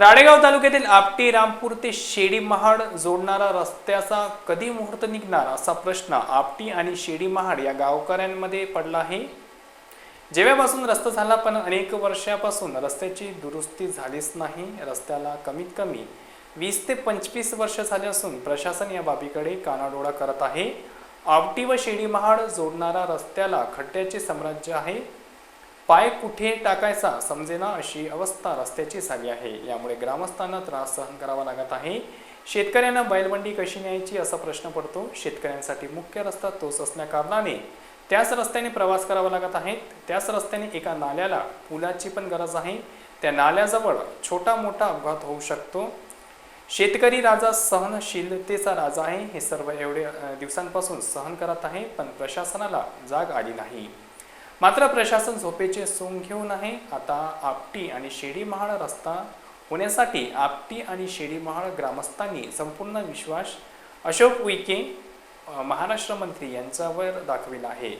राडेगाव तालुक्यातील आपटी रामपूर ते शेडी महाड जोडणारा रस्त्याचा कधी मुहूर्त निघणार असा प्रश्न आपटी आणि शेडी महाड या गावकऱ्यांमध्ये पडला आहे. जेव्हापासून रस्ता झाला पण अनेक वर्षापासून रस्त्याची दुरुस्ती झालीच नाही. रस्त्याला कमीत कमी वीस ते पंचवीस वर्ष झाले असून प्रशासन या बाबीकडे कानाडोळा करत आहे. आवटी व शेडी महाड जोडणारा रस्त्याला खड्ड्याचे साम्राज्य आहे. पाय कुठे टाकायचा समजेना अशी अवस्था रस्त्याची झाली आहे. यामुळे ग्रामस्थांना त्रास सहन करावा लागत आहे. शेतकऱ्यांना बैलबंडी कशी न्यायची असा प्रश्न पडतो. शेतकऱ्यांसाठी मुख्य रस्ता तोच असल्याकारणाने त्याच रस्त्याने प्रवास करावा लागत आहे. त्याच रस्त्याने एका नाल्याला पुलाची पण गरज आहे. त्या नाल्याजवळ छोटा मोठा अपघात होऊ शकतो. शेतकरी राजा सहनशीलतेचा राजा आहे. हे सर्व एवढे दिवसांपासून सहन करत आहे पण प्रशासनाला जाग आली नाही. मात्र प्रशासन झोपेचे सोंग घेऊन आहे. आता आपटी आणि शेडी रस्ता होण्यासाठी आपटी आणि शेडी ग्रामस्थांनी संपूर्ण विश्वास. अशोक उईके महाराष्ट्र मंत्री यांच्यावर दाखविला आहे.